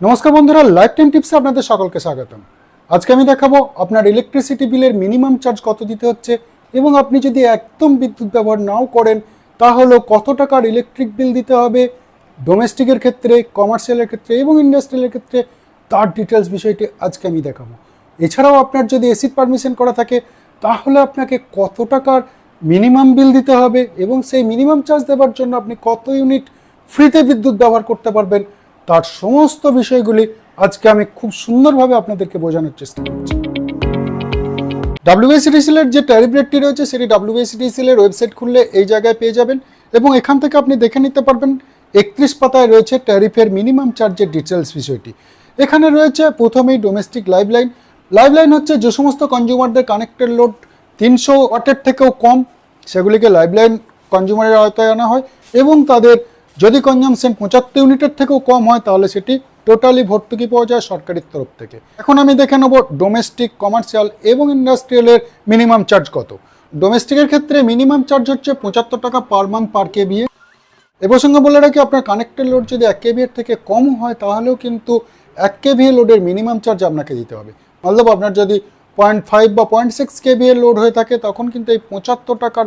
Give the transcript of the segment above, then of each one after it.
নমস্কার বন্ধুরা life time টিপসে আপনাদের সকলকে স্বাগতম। আজকে আমি দেখাবো আপনার ইলেকট্রিসিটি বিলের মিনিমাম চার্জ কত দিতে হচ্ছে এবং আপনি যদি একদম বিদ্যুৎ ব্যবহার নাও করেন, তাহলে কত টাকার ইলেকট্রিক বিল দিতে হবে? ডোমেস্টিকের ক্ষেত্রে কমার্শিয়ালের ক্ষেত্রে এবং ইন্ডাস্ট্রিয়ালের ক্ষেত্রে তার ডিটেলস বিষয়টি আজকে আমি দেখাবো। এছাড়াও আপনার যদি এসিড পারমিশন করা থাকে, তাহলে আপনাকে কত টাকার মিনিমাম বিল দিতে হবে এবং সেই মিনিমাম চার্জ দেওয়ার জন্য আপনি কত ইউনিট ফ্রিতে বিদ্যুৎ ব্যবহার করতে পারবেন? তার সমস্ত বিষয়গুলি আজকে আমি খুব সুন্দরভাবে আপনাদেরকে বোঝানোর চেষ্টা করছি। ডাব্লিউএসিডিসিএল এর যে ট্যারিফ রেটটি রয়েছে, সেটি ডাব্লিউএসিডিসিএল এর ওয়েবসাইট খুললে এই জায়গায় পেয়ে যাবেন এবং এখান থেকে আপনি দেখে নিতে পারবেন একত্রিশ পাতায় রয়েছে ট্যারিফের মিনিমাম চার্জের ডিটেলস বিষয়টি। এখানে রয়েছে প্রথমেই domestic live line live line হচ্ছে যে সমস্ত কনজিউমারদের কানেক্টেড লোড তিনশো ওয়াটের থেকেও কম, সেগুলিকে লাইভ লাইন কনজিউমারের আওতায় আনা হয় এবং তাদের যদি কনজামশন পঁচাত্তর ইউনিটের থেকেও কম হয়, তাহলে সেটি টোটালি ভর্তুকি পাওয়া যায় সরকারের তরফ থেকে। এখন আমি দেখে নেব ডোমেস্টিক, কমার্শিয়াল এবং ইন্ডাস্ট্রিয়ালের মিনিমাম চার্জ কত। ডোমেস্টিকের ক্ষেত্রে মিনিমাম চার্জ হচ্ছে পঁচাত্তর টাকা পার মান্থ পার কেবিএ এ। প্রসঙ্গে বলে রাখি, আপনার কানেক্টেড লোড যদি এক কেভিএর থেকে কম হয়, তাহলেও কিন্তু এক কেভিএ লোডের মিনিমাম চার্জ আপনাকে দিতে হবে। মতলব আপনার যদি পয়েন্ট ফাইভ বা পয়েন্ট সিক্স কেভিএ লোড হয়ে থাকে, তখন কিন্তু এই পঁচাত্তর টাকার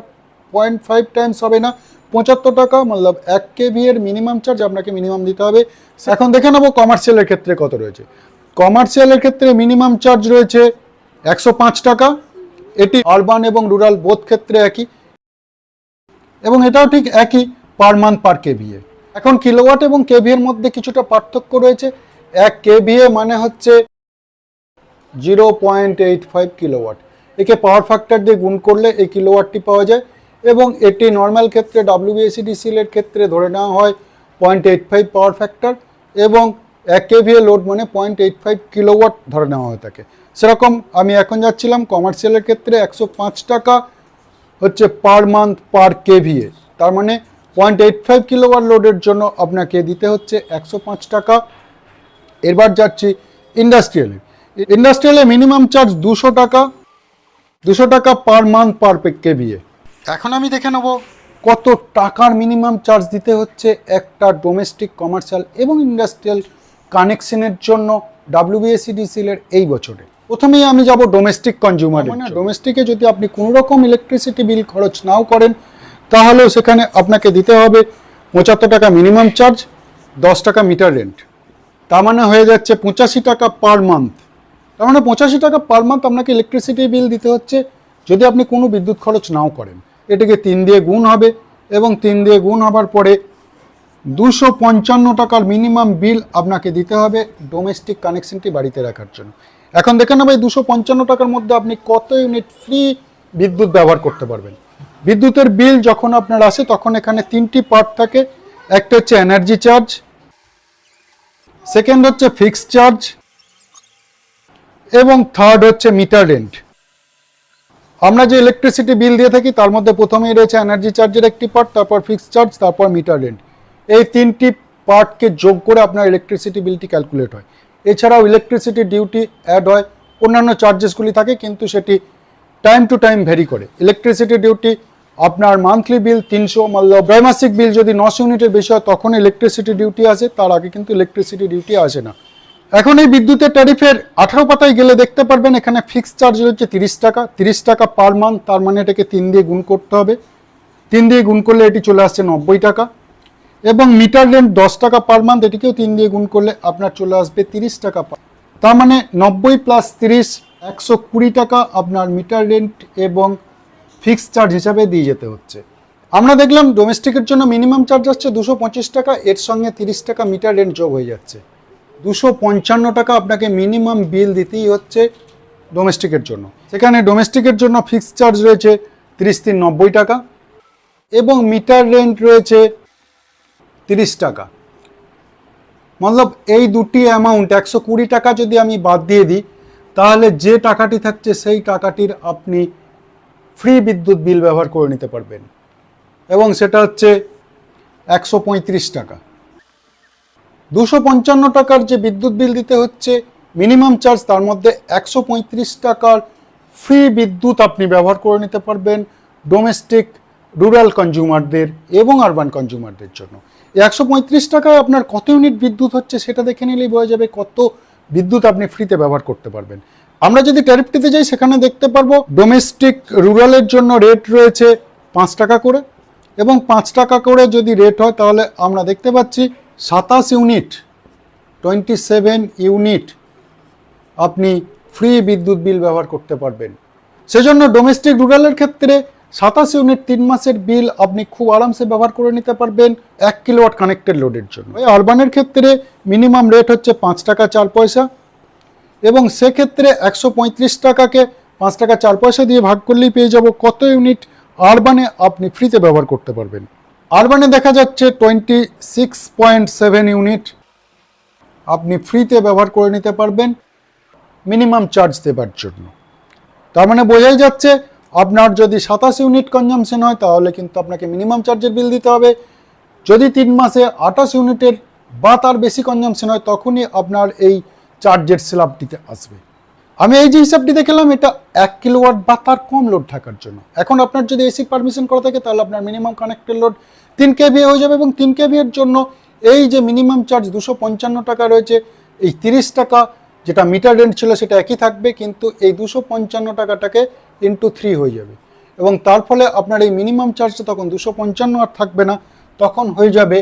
পয়েন্ট ফাইভ টাইমস হবে না। পঁচাত্তর টাকা, মতলব এক কেভি এর মিনিমাম চার্জ আপনাকে মিনিমাম দিতে হবে। এখন দেখে নেব কমার্শিয়ালের ক্ষেত্রে কত রয়েছে। কমার্শিয়ালের ক্ষেত্রে মিনিমাম চার্জ রয়েছে একশো পাঁচ টাকা। এটি আরবান এবং রুরাল বোধ ক্ষেত্রে একই। এবং এটাও ঠিক একই পার মান্থ পার কেভিএ এখন কিলোওয়াট এবং কেভি এর মধ্যে কিছুটা পার্থক্য রয়েছে। এক কেভিএ মানে হচ্ছে zero point eight five kilowatt একে পাওয়ার ফ্যাক্টর দিয়ে গুণ করলে এই কিলোওয়াটটি পাওয়া যায়। এবং এটি নর্মাল ক্ষেত্রে ডাব্লিউবিএসিডিসিএল এর ক্ষেত্রে ধরে নেওয়া হয় point eight five power factor এবং এক কেভিএ লোড মানে পয়েন্ট এইট ফাইভ কিলোওয়াট ধরে নেওয়া হয়ে থাকে। সেরকম আমি এখন যাচ্ছিলাম কমার্শিয়ালের ক্ষেত্রে একশো পাঁচ টাকা হচ্ছে পার মান্থ পার কেভিএ তার মানে পয়েন্ট এইট ফাইভ কিলোওয়াট লোডের জন্য আপনাকে দিতে হচ্ছে একশো পাঁচ টাকা। এবার যাচ্ছি ইন্ডাস্ট্রিয়ালে ইন্ডাস্ট্রিয়ালে মিনিমাম চার্জ দুশো টাকা দুশো টাকা পার মান্থ পার কেভিএ এখন আমি দেখে নেব। কত টাকার মিনিমাম চার্জ দিতে হচ্ছে একটা ডোমেস্টিক কমার্শিয়াল এবং ইন্ডাস্ট্রিয়াল কানেকশনের জন্য ডাব্লিউবিএসিডিসিএল এর এই বছরে। প্রথমেই আমি যাব ডোমেস্টিক কনজিউমার মানে ডোমেস্টিকে যদি আপনি কোনো রকম ইলেকট্রিসিটি বিল খরচ নাও করেন তাহলেও সেখানে আপনাকে দিতে হবে পঁচাত্তর টাকা মিনিমাম চার্জ দশ টাকা মিটার রেন্ট তার মানে হয়ে যাচ্ছে পঁচাশি টাকা পার মান্থ তার মানে পঁচাশি টাকা পার মান্থ আপনাকে ইলেকট্রিসিটি বিল দিতে হচ্ছে যদি আপনি কোনো বিদ্যুৎ খরচ নাও করেন। এটাকে তিন দিয়ে গুণ হবে এবং তিন দিয়ে গুণ হবার পরে দুশো পঞ্চান্ন টাকার মিনিমাম বিল আপনাকে দিতে হবে ডোমেস্টিক কানেকশনটি বাড়িতে রাখার জন্য। এখন দেখে নেবে দুশো পঞ্চান্ন টাকার মধ্যে আপনি কত ইউনিট ফ্রি বিদ্যুৎ ব্যবহার করতে পারবেন। বিদ্যুতের বিল যখন আপনার আসে, তখন এখানে তিনটি পার্ট থাকে। একটা হচ্ছে এনার্জি চার্জ সেকেন্ড হচ্ছে ফিক্সড চার্জ এবং থার্ড হচ্ছে মিটার রেন্ট আমরা যে ইলেকট্রিসিটি বিল দিয়ে থাকি, তার মধ্যে প্রথমেই রয়েছে এনার্জি চার্জের একটি পার্ট তারপর ফিক্সড চার্জ তারপর মিটার রেন্ট এই তিনটি পার্টকে যোগ করে আপনার ইলেকট্রিসিটি বিলটি ক্যালকুলেট হয়। এছাড়াও ইলেকট্রিসিটি ডিউটি অ্যাড হয়। অন্যান্য চার্জেসগুলি থাকে, কিন্তু সেটি টাইম টু টাইম ভ্যারি করে। ইলেকট্রিসিটি ডিউটি আপনার মান্থলি বিল তিনশো ত্রৈমাসিক বিল যদি নশো ইউনিটের বেশি হয়, তখন ইলেকট্রিসিটি ডিউটি আসে, তার আগে কিন্তু ইলেকট্রিসিটি ডিউটি আসে না। এখন এই বিদ্যুতের ট্যারিফের আঠারো পাতায় গেলে দেখতে পারবেন, এখানে ফিক্সড চার্জ হচ্ছে তিরিশ টাকা। তিরিশ টাকা পার মান্থ তার মানে এটাকে তিন দিয়ে গুণ করতে হবে। তিন দিয়ে গুণ করলে এটি চলে আসছে নব্বই টাকা। এবং মিটার রেন্ট দশ টাকা পার মান্থ এটিকেও তিন দিয়ে গুণ করলে আপনার চলে আসবে তিরিশ টাকা per- তার মানে নব্বই প্লাস তিরিশ, একশো কুড়ি টাকা আপনার মিটার রেন্ট এবং ফিক্সড চার্জ হিসাবে দিয়ে যেতে হচ্ছে। আমরা দেখলাম ডোমেস্টিকের জন্য মিনিমাম চার্জ আসছে দুশো পঁচিশ টাকা, এর সঙ্গে তিরিশ টাকা মিটার রেন্ট যোগ হয়ে যাচ্ছে। দুশো পঞ্চান্ন টাকা আপনাকে মিনিমাম বিল দিতেই হচ্ছে ডোমেস্টিকের জন্য। সেখানে ডোমেস্টিকের জন্য ফিক্সড চার্জ রয়েছে তিরিশ তিন নব্বই টাকা এবং মিটার রেন্ট রয়েছে তিরিশ টাকা। মতলব এই দুটি অ্যামাউন্ট একশো কুড়ি টাকা যদি আমি বাদ দিয়ে দিই, তাহলে যে টাকাটি থাকছে সেই টাকাটির আপনি ফ্রি বিদ্যুৎ বিল ব্যবহার করে নিতে পারবেন। এবং সেটা হচ্ছে একশো পঁয়ত্রিশ টাকা। দুশো পঞ্চান্ন টাকার যে বিদ্যুৎ বিল দিতে হচ্ছে মিনিমাম চার্জ তার মধ্যে একশো পঁয়ত্রিশ টাকার ফ্রি বিদ্যুৎ আপনি ব্যবহার করে নিতে পারবেন ডোমেস্টিক রুরাল কনজিউমারদের এবং আরবান কনজিউমারদের জন্য। একশো পঁয়ত্রিশ টাকায় আপনার কত ইউনিট বিদ্যুৎ হচ্ছে সেটা দেখে নিলেই বোঝা যাবে কত বিদ্যুৎ আপনি ফ্রিতে ব্যবহার করতে পারবেন। আমরা যদি ট্যারিফটিতে যাই, সেখানে দেখতে পারব ডোমেস্টিক রুরালের জন্য রেট রয়েছে পাঁচ টাকা করে এবং পাঁচ টাকা করে যদি রেট হয়, তাহলে আমরা দেখতে পাচ্ছি সাতাশ ইউনিট টোয়েন্টি সেভেন ইউনিট আপনি ফ্রি বিদ্যুৎ বিল ব্যবহার করতে পারবেন। সেজন্য ডোমেস্টিক রুরালের ক্ষেত্রে সাতাশ ইউনিট তিন মাসের বিল আপনি খুব আরামসে ব্যবহার করে নিতে পারবেন এক কিলোওয়াট কানেক্টেড লোডের জন্য। এই আরবানের ক্ষেত্রে মিনিমাম রেট হচ্ছে পাঁচ টাকা চার পয়সা এবং সেক্ষেত্রে একশো পঁয়ত্রিশ টাকাকে পাঁচ টাকা চার পয়সা দিয়ে ভাগ করলেই পেয়ে যাব কত ইউনিট আরবানে আপনি ফ্রিতে ব্যবহার করতে পারবেন। আরবানে দেখা যাচ্ছে twenty six point seven unit আপনি ফ্রিতে ব্যবহার করে নিতে পারবেন মিনিমাম চার্জ দেবার জন্য। তার মানে বোঝাই যাচ্ছে, আপনার যদি সাতাশ ইউনিট কনজামশন হয়, তাহলে কিন্তু আপনাকে মিনিমাম চার্জের বিল দিতে হবে। যদি তিন মাসে আঠাশ ইউনিটের বা তার বেশি কনজামশন হয়, তখনই আপনার এই চার্জের স্ল্যাবটিতে আসবে। আমি এই যে হিসাবটি দেখলাম, এটা এক কিলোওয়াট বা তার কম লোড থাকার জন্য। এখন আপনার যদি এসি পারমিশন করা থাকে, তাহলে আপনার মিনিমাম কানেক্টেড লোড তিন কেভি হয়ে যাবে এবং তিন কেভি এর জন্য এই যে মিনিমাম চার্জ দুশো পঞ্চান্ন টাকা রয়েছে, এই তিরিশ টাকা যেটা মিটার রেন্ট ছিল সেটা একই থাকবে, কিন্তু এই দুশো পঞ্চান্ন টাকাটাকে ইন্টু থ্রি হয়ে যাবে। এবং তার ফলে আপনার এই মিনিমাম চার্জটা তখন দুশো পঞ্চান্ন আর থাকবে না, তখন হয়ে যাবে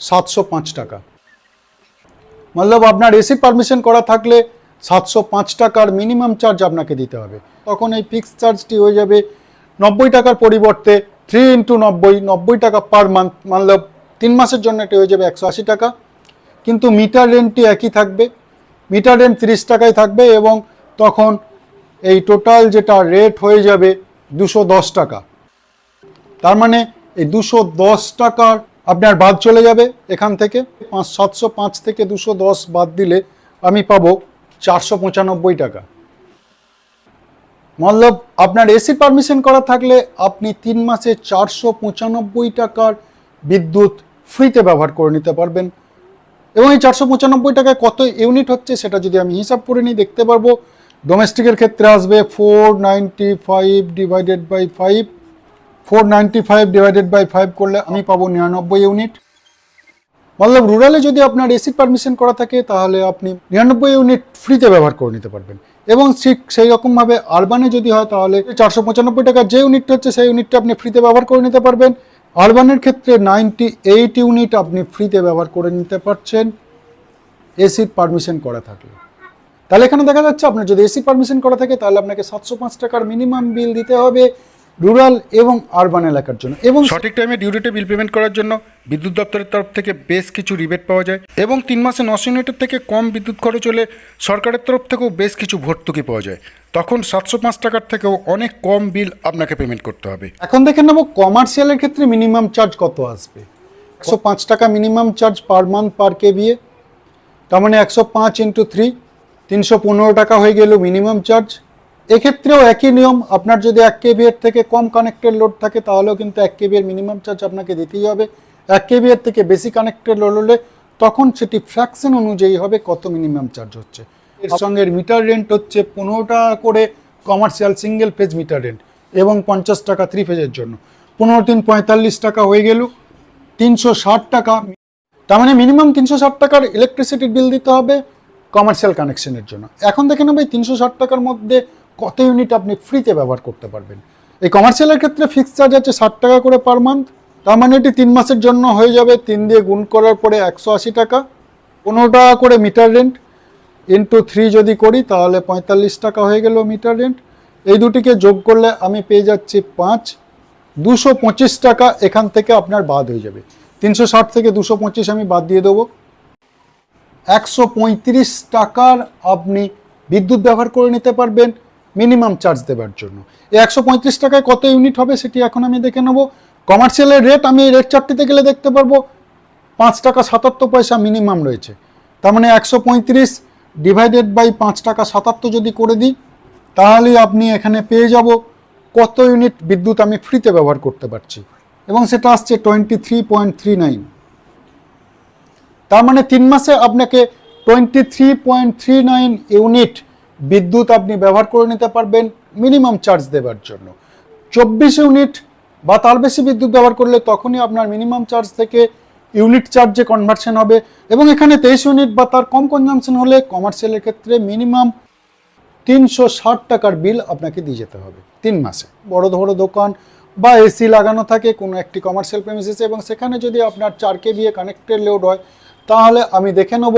সাতশো পাঁচ টাকা। মতলব আপনার এসি পারমিশন করা থাকলে সাতশো পাঁচ টাকার মিনিমাম চার্জ আপনাকে দিতে হবে। তখন এই ফিক্সড চার্জটি হয়ে যাবে নব্বই টাকার পরিবর্তে থ্রি ইন্টু নব্বই নব্বই টাকা পার মান্থ মতলব তিন মাসের জন্য এটি হয়ে যাবে একশো আশি টাকা। কিন্তু মিটার রেন্টটি একই থাকবে। মিটার রেন্ট তিরিশ টাকায় থাকবে এবং তখন এই টোটাল যেটা রেট হয়ে যাবে দুশো দশ টাকা। তার মানে এই দুশো দশ টাকার আপনার বাদ চলে যাবে এখান থেকে। পাঁচ সাতশো পাঁচ থেকে দুশো দশ বাদ দিলে আমি পাবো চারশো পঁচানব্বই টাকা। মতলব আপনার এসি পারমিশন করা থাকলে আপনি তিন মাসে চারশো পঁচানব্বই টাকার বিদ্যুৎ ফ্রিতে ব্যবহার করে নিতে পারবেন। এবং এই চারশো পঁচানব্বই টাকায় কত ইউনিট হচ্ছে সেটা যদি আমি হিসাব করে নিই, দেখতে পারব। ডোমেস্টিকের ক্ষেত্রে আসবে four ninety five divided by five four ninety five divided by five করলে আমি পাবো নিরানব্বই ইউনিট মতলব রুরালে যদি আপনার এসি পারমিশন করা থাকে, তাহলে আপনি নিরানব্বই ইউনিট ফ্রিতে ব্যবহার করে নিতে পারবেন। এবং ঠিক সেই রকমভাবে আরবানে যদি হয় তাহলে চারশো পঁচানব্বই টাকার যে ইউনিটটা হচ্ছে সেই ইউনিটটা আপনি ফ্রিতে ব্যবহার করে নিতে পারবেন। আরবানের ক্ষেত্রে নাইনটি এইট ইউনিট আপনি ফ্রিতে ব্যবহার করে নিতে পারছেন। এসির পারমিশন করা থাকলে। তাহলে এখানে দেখা যাচ্ছে, আপনার যদি এসি পারমিশন করা থাকে, তাহলে আপনাকে সাতশো পাঁচ টাকার মিনিমাম বিল দিতে হবে। রুরাল এবং আরবান এলাকার জন্য। এবং সঠিক টাইমে ডিউ ডেটে বিল পেমেন্ট করার জন্য বিদ্যুৎ দপ্তরের তরফ থেকে বেশ কিছু রিবেট পাওয়া যায় এবং তিন মাসে নশো ইউনিটের থেকে কম বিদ্যুৎ খরচ হলে সরকারের তরফ থেকেও বেশ কিছু ভর্তুকি পাওয়া যায়। তখন সাতশো পাঁচ টাকার থেকেও অনেক কম বিল আপনাকে পেমেন্ট করতে হবে। এখন দেখে নেব কমার্শিয়ালের ক্ষেত্রে মিনিমাম চার্জ কত আসবে। একশো পাঁচ টাকা minimum charge per month per KVA তার মানে একশো পাঁচ ইন্টু থ্রি তিনশো পনেরো টাকা হয়ে গেল মিনিমাম চার্জ এক্ষেত্রেও একই নিয়ম, আপনার যদি এক কেভিএর থেকে কম কানেক্টেড লোড থাকে, তাহলেও কিন্তু এক কেভিএর মিনিমাম চার্জ আপনাকে দিতেই হবে। এক কেভিএর থেকে বেশি কানেক্টেড লোড হলে তখন সেটি ফ্র্যাকশন অনুযায়ী হবে কত মিনিমাম চার্জ হচ্ছে। এর সঙ্গে মিটার রেন্ট হচ্ছে পনেরো টাকা করে commercial single phase meter rent এবং পঞ্চাশ টাকা থ্রি ফেজের জন্য। পনেরো তিন পঁয়তাল্লিশ টাকা হয়ে গেল, তিনশো ষাট টাকা। তার মানে মিনিমাম তিনশো ষাট টাকার ইলেকট্রিসিটির বিল দিতে হবে কমার্শিয়াল কানেকশনের জন্য। এখন দেখে নেব তিনশো ষাট টাকার মধ্যে কত ইউনিট আপনি ফ্রিতে ব্যবহার করতে পারবেন? এই কমার্শিয়ালের ক্ষেত্রে ফিক্সড চার্জ আছে ষাট টাকা করে পার মান্থ তার মানে এটি তিন মাসের জন্য হয়ে যাবে। তিন দিয়ে গুণ করার পরে একশো আশি টাকা, পনেরো টাকা করে মিটার রেন্ট ইন্টু থ্রি যদি করি তাহলে পঁয়তাল্লিশ টাকা হয়ে গেল মিটার রেন্ট এই দুটিকে যোগ করলে আমি পেয়ে যাচ্ছি পাঁচ, দুশো পঁচিশ টাকা, এখান থেকে আপনার বাদ হয়ে যাবে। তিনশো ষাট থেকে দুশো পঁচিশ আমি বাদ দিয়ে দেবো। একশো পঁয়ত্রিশ টাকার আপনি বিদ্যুৎ ব্যবহার করে নিতে পারবেন। মিনিমাম চার্জ দেওয়ার জন্য। এই একশো পঁয়ত্রিশ টাকায় কত ইউনিট হবে সেটি এখন আমি দেখে নেব। কমার্শিয়ালের রেট আমি রেট চার্টটিতে গেলে দেখতে পারব। পাঁচ টাকা সাতাত্তর পয়সা মিনিমাম রয়েছে। তার মানে একশো পঁয়ত্রিশ ডিভাইডেড বাই পাঁচ টাকা সাতাত্তর যদি করে দিই তাহলে আপনি এখানে পেয়ে যাব কত ইউনিট বিদ্যুৎ আমি ফ্রিতে ব্যবহার করতে পারছি। এবং সেটা আসছে twenty three point three nine. তার মানে তিন মাসে আপনাকে twenty three point three nine unit বিদ্যুৎ আপনি ব্যবহার করে নিতে পারবেন মিনিমাম চার্জ দেওয়ার জন্য। চব্বিশ ইউনিট বা তার বেশি বিদ্যুৎ ব্যবহার করলে তখনই আপনার মিনিমাম চার্জ থেকে ইউনিট চার্জে কনভার্সন হবে এবং এখানে তেইশ ইউনিট বা তার কম কনজামশন হলে কমার্শিয়ালের ক্ষেত্রে মিনিমাম তিনশো ষাট টাকার বিল আপনাকে দিয়ে যেতে হবে তিন মাসে। বড় বড় দোকান বা এসি লাগানো থাকে, কোনো একটি কমার্শিয়াল প্রেমিসিসে এবং সেখানে যদি আপনার চার কে বিয়ে কানেক্টেড লোড হয়, তাহলে আমি দেখে নেব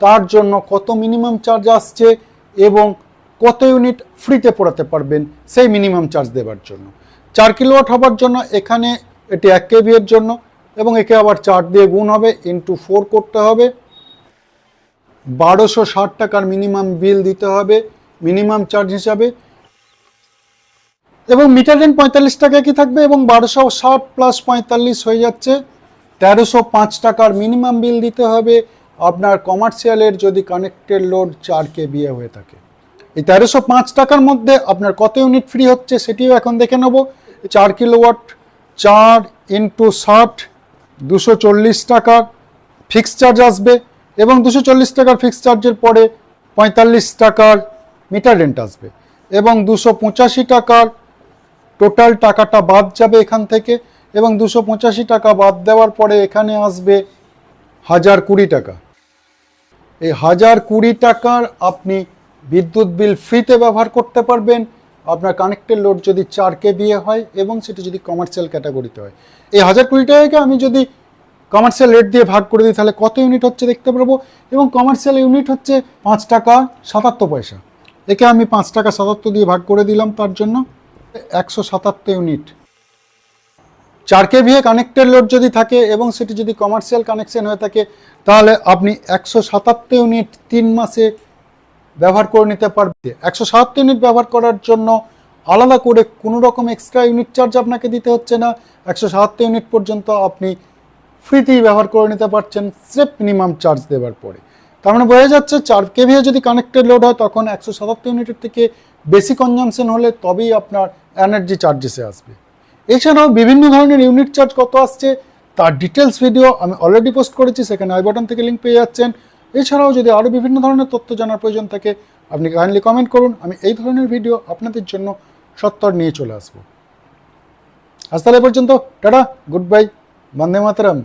তার জন্য কত মিনিমাম চার্জ আসছে এবং কত ইউনিট ফ্রিতে পড়াতে পারবেন সেই মিনিমাম চার্জ দেওয়ার জন্য। চার কিলোওয়াট হবার জন্য এখানে এটি এক কেবি এর জন্য এবং একে আবার চার দিয়ে গুণ হবে ইন্টু ফোর করতে হবে। বারোশো ষাট টাকার মিনিমাম বিল দিতে হবে মিনিমাম চার্জ হিসাবে। এবং মিটার রেন্ট পঁয়তাল্লিশ টাকা কি থাকবে? এবং বারোশো ষাট প্লাস পঁয়তাল্লিশ হয়ে যাচ্ছে, তেরোশো পাঁচ টাকার মিনিমাম বিল দিতে হবে আপনার কমার্শিয়ালের যদি কানেক্টেড লোড চার কে বিয়ে হয়ে থাকে। এই তেরোশো পাঁচ টাকার মধ্যে আপনার কত ইউনিট ফ্রি হচ্ছে সেটিও এখন দেখে নেব। চার কিলোওয়াট চার ইন্টু ষাট, দুশো চল্লিশ টাকার ফিক্স চার্জ আসবে এবং দুশো চল্লিশ টাকার ফিক্স চার্জের পরে পঁয়তাল্লিশ টাকার মিটার রেন্ট আসবে এবং দুশো পঁচাশি টাকার টোটাল টাকাটা বাদ যাবে এখান থেকে এবং দুশো পঁচাশি টাকা বাদ দেওয়ার পরে এখানে আসবে হাজার কুড়ি টাকা। এই হাজার কুড়ি টাকার আপনি বিদ্যুৎ বিল ফ্রিতে ব্যবহার করতে পারবেন। আপনার কানেক্টেড লোড যদি চার কে বিয়ে হয় এবং সেটা যদি কমার্শিয়াল ক্যাটাগরিতে হয়। এই হাজার কুড়ি টাকাকে আমি যদি কমার্শিয়াল রেট দিয়ে ভাগ করে দিই, তাহলে কত ইউনিট হচ্ছে দেখতে পারব? এবং কমার্শিয়াল ইউনিট হচ্ছে পাঁচ টাকা সাতাত্তর পয়সা। একে আমি পাঁচ টাকা সাতাত্তর দিয়ে ভাগ করে দিলাম তার জন্য। একশো সাতাত্তর ইউনিট চার কে ভিএ কানেক্টেড লোড যদি থাকে এবং সেটি যদি কমার্শিয়াল কানেকশন হয়ে থাকে, তাহলে আপনি একশো সাতাত্তর ইউনিট তিন মাসে ব্যবহার করে নিতে পারবে। একশো সাতাত্তর ইউনিট ব্যবহার করার জন্য আলাদা করে কোনো রকম এক্সট্রা ইউনিট চার্জ আপনাকে দিতে হচ্ছে না। একশো সাতাত্তর ইউনিট পর্যন্ত আপনি ফ্রিতেই ব্যবহার করে নিতে পারছেন, স্রেফ মিনিমাম চার্জ দেওয়ার পরে। তার মানে বোঝা যাচ্ছে চার কেভিএ যদি কানেক্টেড লোড হয়, তখন একশো সাতাত্তর ইউনিটের থেকে বেশি কনজামশন হলে তবেই আপনার এনার্জি চার্জেসে আসবে। এছাড়াও বিভিন্ন ধরনের ইউনিট চার্জ কত আসছে, তার ডিটেলস ভিডিও আমি অলরেডি পোস্ট করেছি, সেখানে আই বাটন থেকে লিঙ্ক পেয়ে যাচ্ছেন। এছাড়াও যদি আরও বিভিন্ন ধরনের তথ্য জানার প্রয়োজন থাকে, আপনি কাইন্ডলি কমেন্ট করুন, আমি এই ধরনের ভিডিও আপনাদের জন্য সত্তর নিয়ে চলে আসব। আজ তাহলে পর্যন্ত, টাটা গুড বাই বন্দে মাতরম।